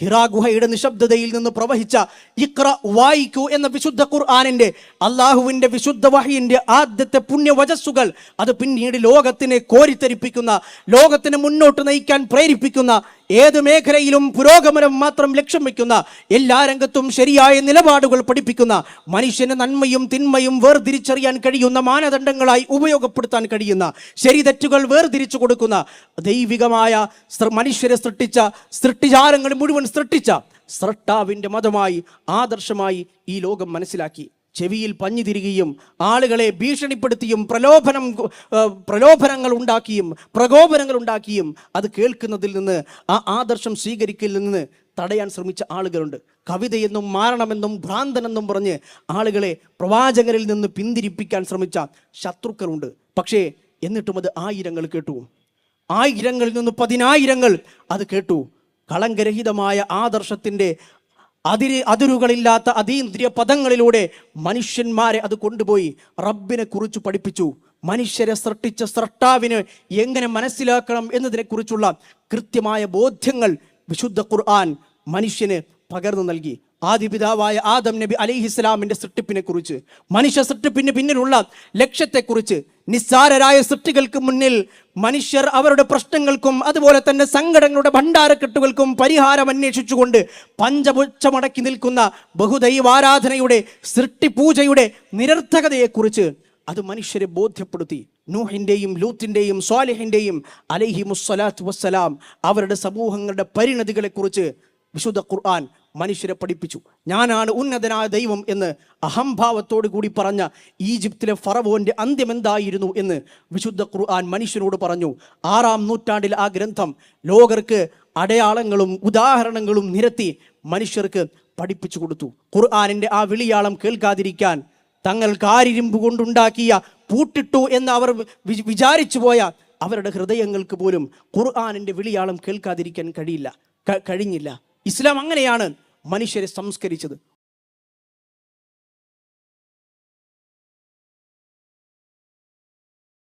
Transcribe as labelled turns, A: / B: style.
A: ഹിറാ ഗുഹയുടെ നിശബ്ദതയിൽ നിന്ന് പ്രവഹിച്ച ഇക്ര വായിക്കൂ എന്ന വിശുദ്ധ ഖുർആാനിന്റെ അള്ളാഹുവിന്റെ വിശുദ്ധ വഹിന്റെ ആദ്യത്തെ പുണ്യവചസ്സുകൾ അത് പിന്നീട് ലോകത്തിനെ കോരിത്തരിപ്പിക്കുന്ന ലോകത്തിനെ മുന്നോട്ട് നയിക്കാൻ പ്രേരിപ്പിക്കുന്ന ഏത് മേഖലയിലും പുരോഗമനം മാത്രം ലക്ഷ്യം വയ്ക്കുന്ന എല്ലാ രംഗത്തും ശരിയായ നിലപാടുകൾ പഠിപ്പിക്കുന്ന മനുഷ്യന് നന്മയും തിന്മയും വേർതിരിച്ചറിയാൻ കഴിയുന്ന മാനദണ്ഡങ്ങളായി ഉപയോഗപ്പെടുത്താൻ കഴിയുന്ന ശരി തെറ്റുകൾ വേർതിരിച്ചു കൊടുക്കുന്ന ദൈവികമായ മനുഷ്യരെ സൃഷ്ടിച്ച സൃഷ്ടിചാരങ്ങൾ മുഴുവൻ സൃഷ്ടിച്ച സൃഷ്ടാവിന്റെ മതമായി ആദർശമായി ഈ ലോകം മനസ്സിലാക്കി. ചെവിയിൽ പഞ്ഞു തിരികെയും ആളുകളെ ഭീഷണിപ്പെടുത്തിയും പ്രലോഭനം പ്രലോഭനങ്ങൾ ഉണ്ടാക്കിയും പ്രകോപനങ്ങൾ ഉണ്ടാക്കിയും അത് കേൾക്കുന്നതിൽ നിന്ന് ആ ആദർശം സ്വീകരിക്കലിൽ നിന്ന് തടയാൻ ശ്രമിച്ച ആളുകളുണ്ട്. കവിതയെന്നും മാരണമെന്നും ഭ്രാന്തനെന്നും പറഞ്ഞ് ആളുകളെ പ്രവാചകരിൽ നിന്ന് പിന്തിരിപ്പിക്കാൻ ശ്രമിച്ച ശത്രുക്കളുണ്ട്. പക്ഷേ എന്നിട്ടും അത് ആയിരങ്ങൾ കേട്ടു. ആയിരങ്ങളിൽ നിന്ന് പതിനായിരങ്ങൾ അത് കേട്ടു. കളങ്കരഹിതമായ ആദർശത്തിന്റെ അതിര് അതിരുകളില്ലാത്ത അതീന്ദ്രിയ പദങ്ങളിലൂടെ മനുഷ്യന്മാരെ അത് കൊണ്ടുപോയി റബ്ബിനെ കുറിച്ച് പഠിപ്പിച്ചു. മനുഷ്യരെ സൃഷ്ടിച്ച സൃഷ്ടാവിന് എങ്ങനെ മനസ്സിലാക്കണം എന്നതിനെക്കുറിച്ചുള്ള കൃത്യമായ ബോധ്യങ്ങൾ വിശുദ്ധ ഖുർആൻ മനുഷ്യന് പകർന്നു നൽകി. ആദിപിതാവായ ആദം നബി അലിഹിസ്ലാമിന്റെ സൃഷ്ടിപ്പിനെ കുറിച്ച് മനുഷ്യ സൃഷ്ടിപ്പിന് പിന്നിലുള്ള ലക്ഷ്യത്തെക്കുറിച്ച് നിസ്സാരരായ സൃഷ്ടികൾക്ക് മുന്നിൽ മനുഷ്യർ അവരുടെ പ്രശ്നങ്ങൾക്കും അതുപോലെ തന്നെ സങ്കടങ്ങളുടെ ഭണ്ഡാരക്കെട്ടുകൾക്കും പരിഹാരം അന്വേഷിച്ചുകൊണ്ട് പഞ്ചപുച്ഛമടക്കി നിൽക്കുന്ന ബഹുദൈവാരാധനയുടെ സൃഷ്ടിപൂജയുടെ നിരർത്ഥകതയെക്കുറിച്ച് അത് മനുഷ്യരെ ബോധ്യപ്പെടുത്തി. നൂഹിന്റെയും ലൂത്തിന്റെയും സ്വാലിഹിന്റെയും അലഹി മുസ്സലാത്ത് വസ്സലാം അവരുടെ സമൂഹങ്ങളുടെ പരിണതികളെക്കുറിച്ച് വിശുദ്ധ ഖുർആൻ മനുഷ്യരെ പഠിപ്പിച്ചു. ഞാനാണ് ഉന്നതനായ ദൈവം എന്ന് അഹംഭാവത്തോടു കൂടി പറഞ്ഞ ഈജിപ്തിലെ ഫറവോന്റെ അന്ത്യം എന്തായിരുന്നു എന്ന് വിശുദ്ധ ഖുർആൻ മനുഷ്യനോട് പറഞ്ഞു. ആറാം നൂറ്റാണ്ടിൽ ആ ഗ്രന്ഥം ലോകർക്ക് അടയാളങ്ങളും ഉദാഹരണങ്ങളും നിരത്തി മനുഷ്യർക്ക് പഠിപ്പിച്ചു കൊടുത്തു. ഖുർആാനിന്റെ ആ വിളിയാളം കേൾക്കാതിരിക്കാൻ തങ്ങൾ കാരിരുമ്പ് കൊണ്ടുണ്ടാക്കിയ പൂട്ടിട്ടു എന്ന് അവർ വിചാരിച്ചു പോയ അവരുടെ ഹൃദയങ്ങൾക്ക് പോലും ഖുർആാനിന്റെ വിളിയാളം കേൾക്കാതിരിക്കാൻ കഴിയില്ല. കഴിഞ്ഞില്ല. ഇസ്ലാം അങ്ങനെയാണ് മനുഷ്യരെ സംസ്കരിച്ചത്.